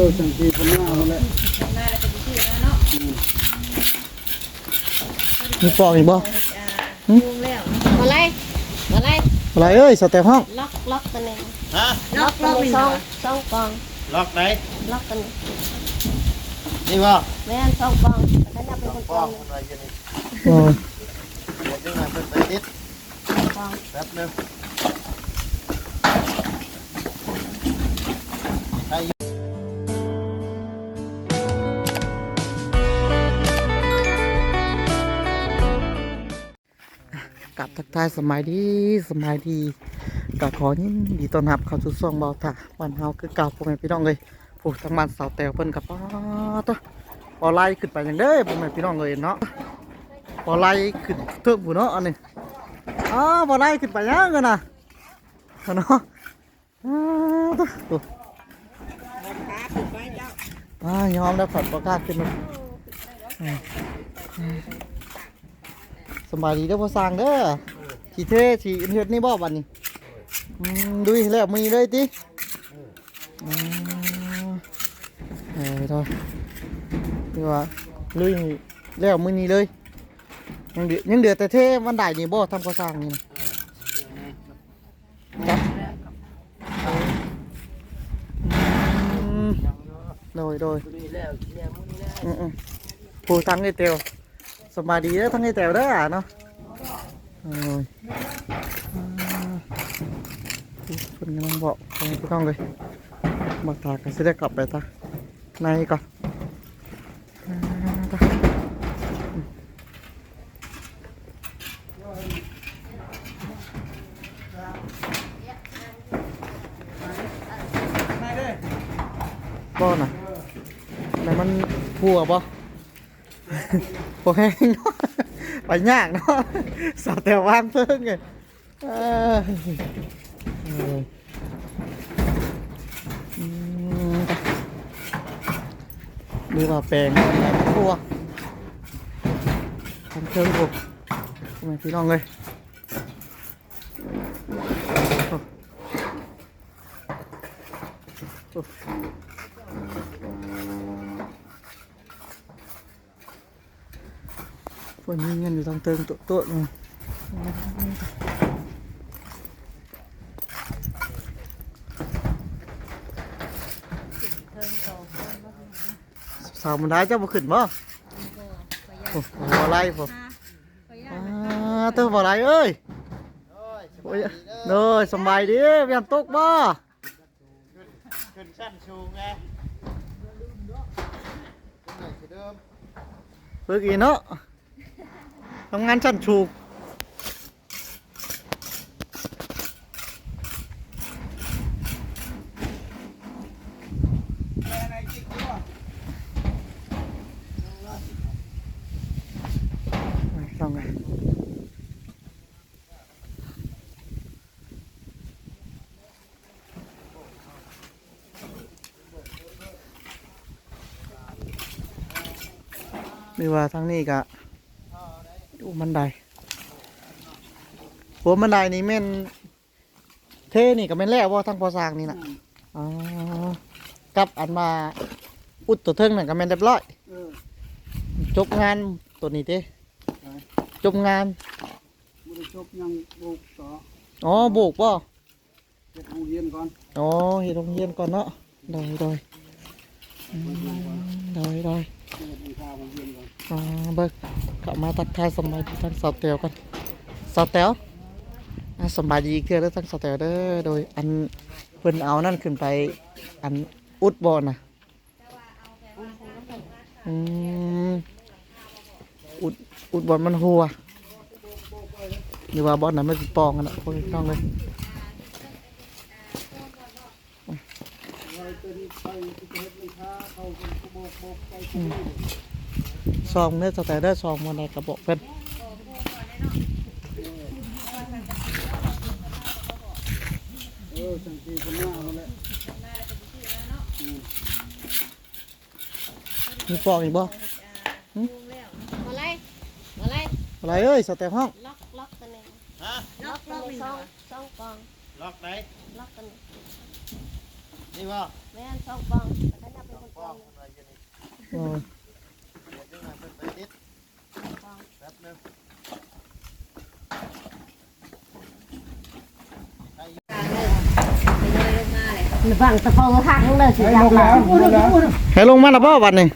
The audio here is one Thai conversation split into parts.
อสังเกตคนหน้าเอาแหละหน้าแล้วก็สิชื่อนะเนาะมีปอกอีกบ่อ่าลุงแล้ว มาไล่มาไล่อะไรเอ้ยสเต็ปห้องล็อกล็อกตัวหนึงฮะล็อกตัวหนึงสองสองปองล็อกไหนล็อกตัวหนึงนี่บ่แม่นสองปองแต่ถ้าเป็นคนปป้อองงคนไรกันนี่โอ้ยเดี๋ยวจังหวะเพิ่นไปติดปองแป๊บนึง ทายสมัยดีสมัยดีก็ขอยินดีต้อนรับเข้าสู่ช่องเบาถ่าวันเฮาคือเก่าพ่อแม่พี่น้องเลยผู้ทางบ้านสาวแตวเพิ่นกับป้าตัวบ่ไล่ขึ้นไปอย่างเด้อพ่อแม่พี่น้องเลยเนาะบ่ไล่ขึ้นเทิงผู้เนาะอันนี้อ้าบ่ไล่ขึ้นไปยังกันนะเนาะอ้าวตัวอ่ายอมแล้วผัดประกาศขึ้นมาสบายดีเด้อพ่อสร้างเด้อ ขี่เท่ขี่เฮ็ดนี่บ่บัดนี้ดุยแล้วมีเลยติเออเด้อคือว่าลุยแล้วมือนี้เลยยังเดือยังเดือแต่เท่วันใดนี่บ่ทำก่อสร้างนี่นะจ้ะอืมโดยโดยอือืมผู้ทั้งไอเตียวสบายดีเด้อทั้งไอเตียวเด้อะเนาะ โอ้ยอ่าคนกำลังบอกไปพี่น้องเลยบักตาก็สิได้กลับไปตาในก่อนอ่าตาบ่ะแต่มันพัวบ่พอแห้งเนาะ ไปยากเนาะสาวแต่วางเพิ่งไงเอ้ยเอออืมหรือว่าแปลงอะไรพัวทำเครื่องบุกทำไมพี่น้องเลยโอ้โอ้ ฝนมี เติงตัวตัวนึงสาวมันได้เจ้าบ่ขึ้นบ่โอ้โหบ่ไล่ผมอ่าเตัวบ่ไล่เอ้ยโอ้ยเด้อโดยสบายดีเวียนตกบ่ขึ้นชั้นชูไงเป็นไงอเดิมฝึกอีเนาะ ทำงานชั้นชูกต้องไงนี่ว่าทางนี้กะ ดูบันไดหัวบันไดนี่แม่นเทนี่ก็แม่นแล้วว่าทางพอสร้างนี่น่ะอ๋อกับอันมาอุดตัวเทิงน่ะก็แม่นเรียบร้อยเออจบงานตัวนี้เต้จบงานบริจบยังบุกต่ออ๋อโบกป่ะเฮ็ดโรงเรียนก่อนอ๋อเฮ็ดโรงเรียนก่อนเนาะได้ได้อืมได้ได้เฮ็ดเรียอนอ่าเบิกกลับมาทักทายสมัยที่ทางสาวเตียวกันสาวเตียวอ่าสบายดีอีกเทื่อแล้วทางสาวเตียวเด้อโดยอันเพิ่นเอานั่นขึ้นไป อันอุดบอลนะอืมอุดอุดบอลมันหัวหรือว่าบอลนั้นมันปองกันนะพวกนี้ต้องเลย ซองเนี่ยสาวเตียวได้ซองมาในกระบอกเพิ่นเออสังเกตคนหน้าเอาแหละมีปอกอีกบ่ลุงแล้วมาไล่มาไล่อะไรเอ้ยสาวเตียวห้องล็อกล็อกตัวหนึงฮะล็อกตัวหนึงสองสองปองล็อกไหนล็อกตัวหนึง นี่บ่แม่นสองปองแล้วก็จะเป็นคนปป้อองงอะไรอยู่นี่เออเดี๋ยวจังหน่อยเพิ่นไปติดแป๊บนึงฟังตะฟองทางเลยสิให้จัลบงแล้วลงแล้วให้ลงมาและบ่บัดนี้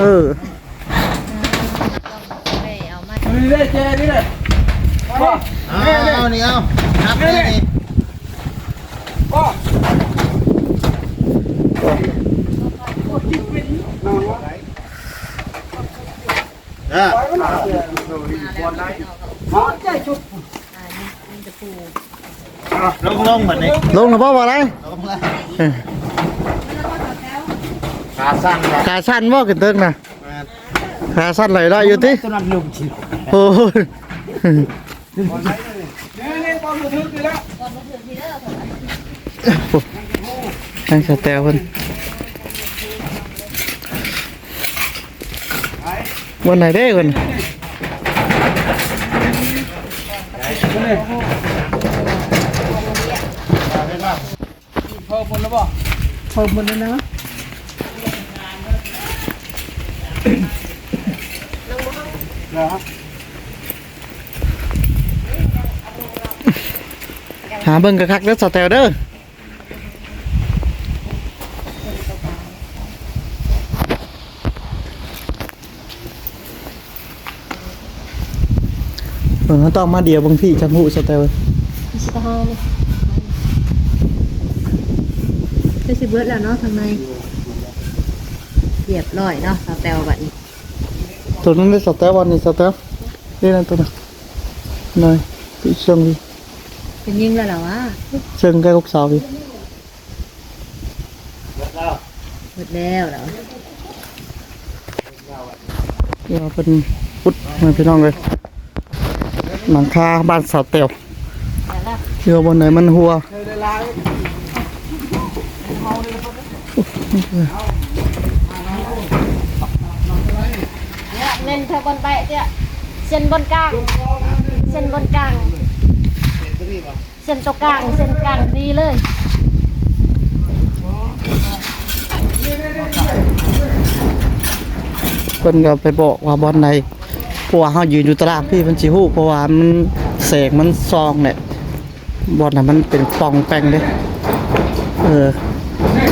เดี๋ยวโอ้ยช้าก็ร่างกูบ้าไม่ได้เออเอามานี่เลยเจนี่เลยเอาเอานี่เอานับเลยนี่ก็เด้อเขาใจชุดลงลงบัดนี้ลงและบ่บ่อะไรลงแล้วเออ ขาสั้นครับขาสั้นบ่ขึ้นเตึกน่ะแม่นขาสั้นไหลได้อยู่ติตัวนั้นลงชิวโอ้ยนี่นี่ตอนมือถือดีแล้วให้สแตลเพิ่นวันไหนได้เพิ่นเพิ่มหมดแล้วป่ะเพิ่มหมดแล้วนะ หาเบิ่งกระคักเด้อสแตลเด้อเออต้องมาเดียวบางพี่จังหูสแตลสิตะหอมจะสิเบิร์ดแล้วเนาะทางใน เรียบร้อยเนาะสแตลบัดนี้ตัวนั้นได้สแตลวันนี้สแตลนี่นั่นตัวนั้นหน่อยพี่เชิงพี่เป็นยิงแล้วเหรอวะเชิงใกล้ลูกสาวพี่หมดแล้วเหรอเดี๋ยวเป็นพุทธมาพี่น้องเลยหลังคาบ้านสาวเตียวเชื่อบนไหนมันหัว เนี่ยเน้นเธอบนไปเนี่ยเส้นบนกลาง เส้นบนกลาง เส้นตรงกลาง เส้นกลางดีเลยเพิ่นก็ไปบอกว่าบอลไหนเพราะว่าเฮายืนอยู่ตารางพี่มันสิฮู้เพราะว่ามันแสงมันซองเนี่ยบอลน่ะมันเป็นปองแปงเด้เออนี่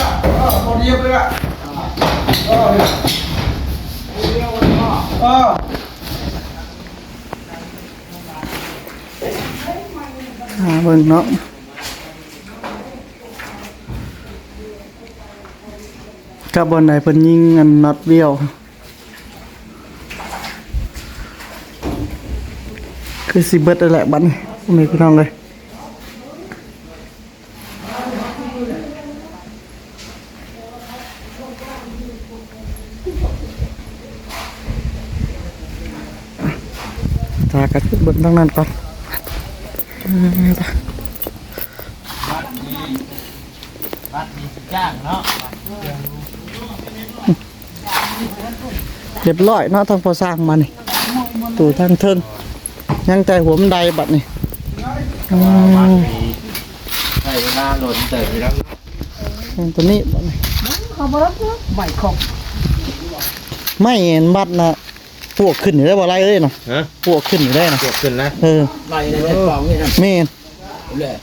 ละอ๋อพอดีเลยละ อ๋ออ๋อหาเบิ่งเนาะกับบอลไหนเพิ่นยิงอันน็อตเบี้ยว คือสิเบิดนั่นแหละบัดนี้มีพี่น้องเลยากันเบิ่งทางนั้นก่อนเออไปบัดนี้สิจ้างเนาะเรียบร้อยเนาะทางพอสร้างมานี่ตู่ทางเทิงยังแต่หัวมันไดบัดนี่อืมใช้เวลาหล่นเติบอยู่แล้วตัวนี้บัดนี่ใหม่ของไม่เห็นบัดนะ พวกขึ้นอยู่ได้บ่ไรเอ้ยนะฮะพวกขึ้นอยู่ได้นะเกือบขึ้นแล้วเออไหลในฟองนี่นะแม่น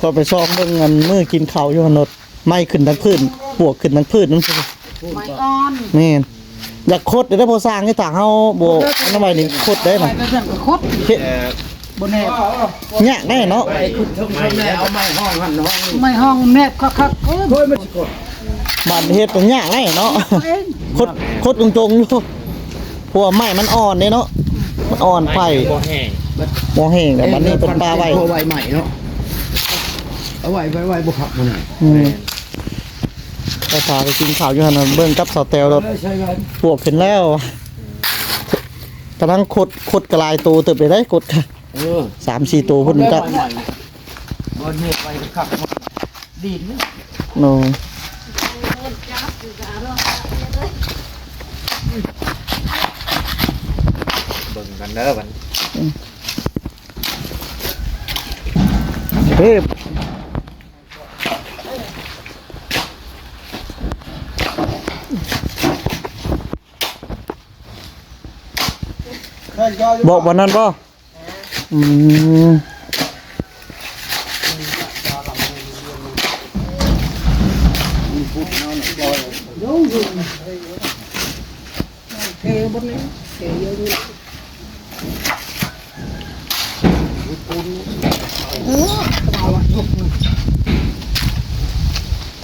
ก็ไปซองเบิ่งเงินมือกินข้าวอยู่หนดไม่ขึ้นทั้งพื้นพวกขึ้นทั้งพื้นนั่นสิไม่อ่อนแม่นอยากคดได้พอสร้างให้ต่างเฮาบ่อันนั้นไว้นี่คดได้ไปน่ะก็เรื่องก็คดเฮ็ดเอ่อบนแหบยากได้เนาะไปคุณทุกคนแม่เอาไม้ห้องหันห้องไม่ห้องแนบคักๆเอ้ยเฮ้ยมันสิกดบัดเฮ็ดก็ยากได้เนาะเองคดคดตรงๆอยู่ เพราะว่าไม้มันอ่อนเด้เนาะมันอ่อนไผ่บ่แห้งบ่แห้งแต่มันนี่เป็นปลาไว้พอไว้ใหม่เนาะเอาไว้ไว้ไว้บ่ขับมันน่ะอืมภาษาไปกินข้าวอยู่หั่นน่ะเบิ่งกับสาวแตวรถเลยใช่กันพวกขึ้นแล้วกำลังคดคดกระลายตัวตึบเลยได้กดค่ะเออสามสี่ตัวเพิ่นก็ใหม่ๆบ่เฮ็ดไว้คักมันดีดนี่โนเบิ่ง กันเด้อมันเฮ้ยบอกวันนั้นบ่อืม เคบนนี้เคเยอะด้วย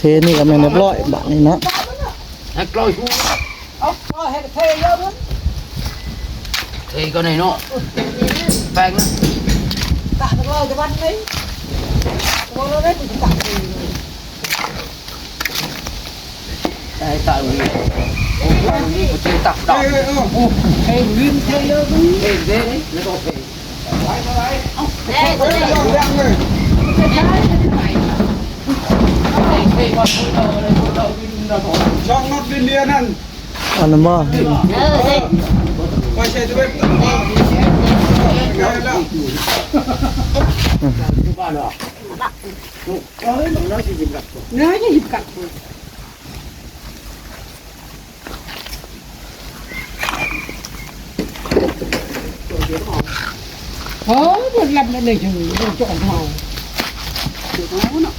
เทนี่ก็แม่นเรียบร้อยบัดนี้เนาะให้กลอยฮู้เอาเอาให้เคเยอะด้วยเอ้ยก็ไหนเนาะแปลงนะตะตะเราจะวันนี้วันเราได้ถึงตะเลยได้ตายเลยโอ้โหนี่บ่ถึงตักดอกเอ้ยเออโอ้เฮ้ยลืมเคเยอะด้วยเอ้ยเด้นี่แล้วก็เอ้ยเอ้ยตัวนี้ยังเลยเอ้ยว่าพูดเอาเลยพูดเอาวินเราถอนช่องน็อตลิน เลียนั่นอันนั้นบ่เออเด็กไ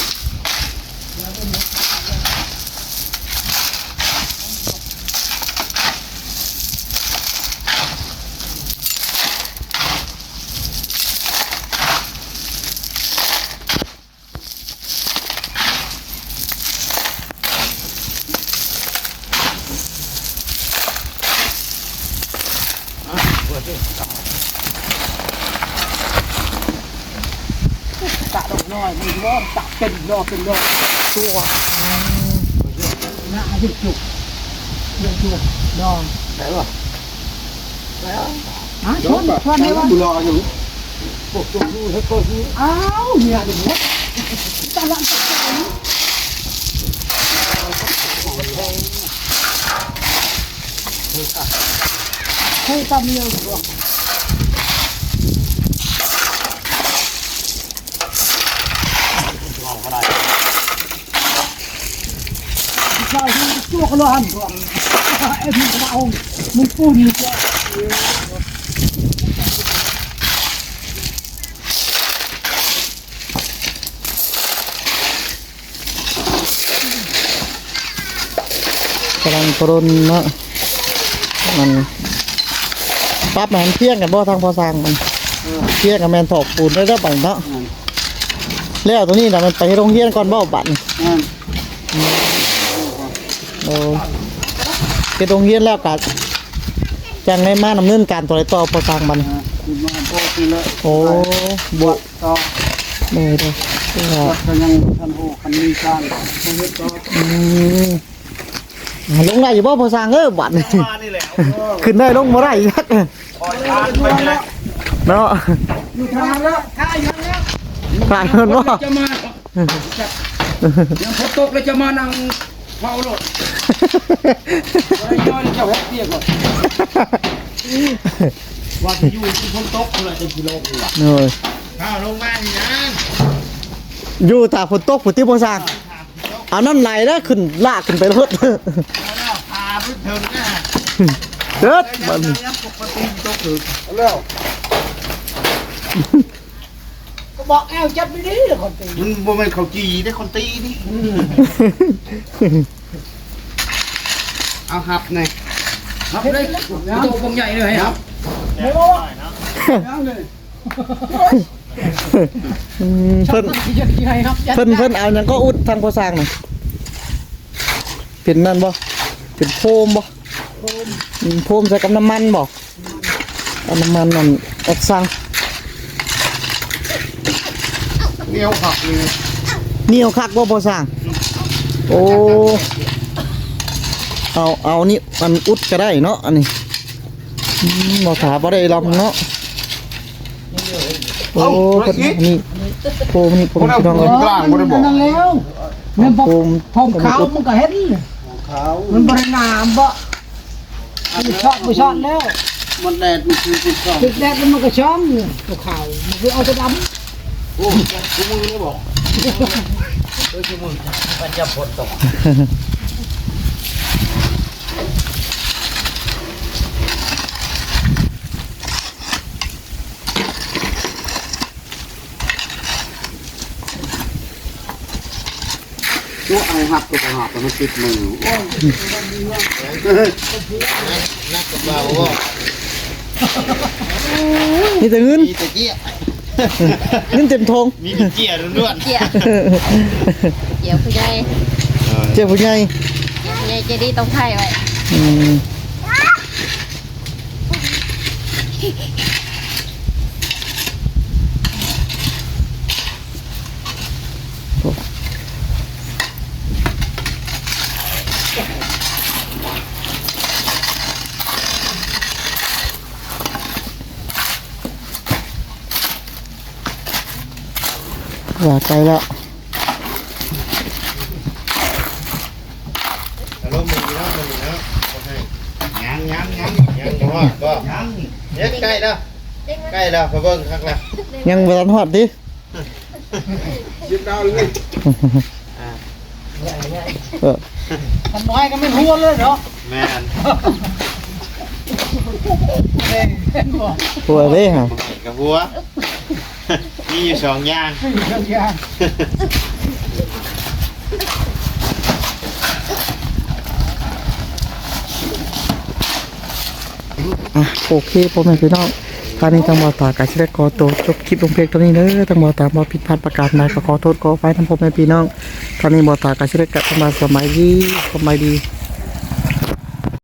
ตะดอกน้อยมันร้อนตะเป็นรอเป็นรอตัวน่าหยุดจุกหยุดจุกดองได้ป่ะอะชนชนให้ว่ารออยู่พวกตัวนู้นให้ก็ฮู้อ้าวเนี่ยเดี๋ยวนี้ตะลังตะลังเฮ้ยตาเมียวหรอ ลองก็ได้ ใช่ตั วกระหันหรอไอ้พี่มาเอามึงปูนนี่จ้ะกำลังปรนเนาะมันปั๊บแม่นเที่ยงกันบ่ทางพอสร้างมันเที่ยงกับแม่นถอกปูนได้แล้วบัดนี้เนาะแล้วตัวนี้น่ะมันไปโรงเรียนก่อนบ่บัดนี้โอ้เฮ็ดโรงเรียนแล้วก็จังให้มานำเนินการตัวใดต่อพอสร้างมันมาโตทีละโอ้บวต่อเลยเด้อเด้อก็ยังทันโหคันมีการชีวิตก็อืมอ่าลงได้อยู่บ่พอสร้างเอ้อบัดนี้มานี่แหละขึ้นได้ลงบ่ได้อีกครับคอยทานไปเลยเนาะอยู่ทางแล้วข้าอยู่แล้วผ่านเพิ่นบ่จะมายังพอตกแล้วจะมานั่ง เฝ้ารถไอ้ย้อนจะหกเตียก่อนว่าจะอยู่ที่พ้นตกเลยจะกิโลกว่าเอ้ยข้าวลงมานี่นะอยู่ตากฝนตกฝนที่พอสร้างเอาน้ำไหลแล้วขึ้นลากขึ้นไปรถแล้วพาพื้นเถิงนะเด็ดบัดนี้ปกติตกถึงแล้ว ก็บอกแอลจับไม่ดีเลยคนตีมันบ่แม่นเขาจีได้คนตีนี่เอาหับหน่อยหับเลยตัววงใหญ่เลยครับไม่บอกยังเลยอืมเพิ่นที่จะที่ไหนครับเพิ่นเพิ่นเอาหยังก็อุดทางพอสร้างน่ะเป็นนั่นบ่เป็นโฟมบ่โอืมโฟมใส่กับน้ำมันบอกเอาน้ำมันนั่นอดสั่ง เหนียวผักเลยเหนียวคักบ่พอสั่งโอ้ เอาเอานี่มันอุดก็ได้เนาะอันนี้อืมบ่ถาบ่ได้ลำเนาะโอ้เพิ่นนี่โฟมนี่ผมบ่ได้พี่น้องบ่เอ้ยได้กลางบ่ได้บอกนั่นแล้วเนี่ยบอกโฟมผมขาวมันก็เห็นมันบริณามบ่มันชอบไม่ชอบแล้ว มันแดดมันคือติดช่องติดแดดแล้วมันก็ช้อมเนี่ยตัวขาวมันคือเอาตัวดโอ้กูมือเลยบอกตัวไอ้หักตัวหักแต่มันติดมือโอ้ยนักกับเราว่านี่แต่เงินมีแต่เกี้ย เงินเต็มทงมีแต่เกี้ยล้วนเกี่ยวเกี่ยวผู้ใหญ่เจ้าผู้ใหญ่ผู้ใหญ่จะดีต้องไทยไว้ ว่าใจแล้วอารมณ์ดีแล้วมันดีแล้วโอเคยังยังยังยังจะว่าก็ยังเนี่ยใกล้แล้วใกล้แล้วพอเบิ่งคักแล้วยังบ่ทันฮอดดิยิบดาวเลยเออำมันน้อยก็ไม่หัวเลยเนาะแม่นเห็นบ่ตัวเด้ฮะกับหัว มีอยู่สองอย่างไม่มีสัญญาณอะโอเคพ่อแม่พี่น้องตอนนี้ทางบอตากาชิได้ขอตัวจบคลิปลงเพลงตัวนี้เด้อทางบอตาบอผิดพลาดประการใดก็ขอโทษขออภัยทั้งพ่อแม่พี่น้องตอนนี้บอตากาชิได้กลับมาสมัยดีสมัยดี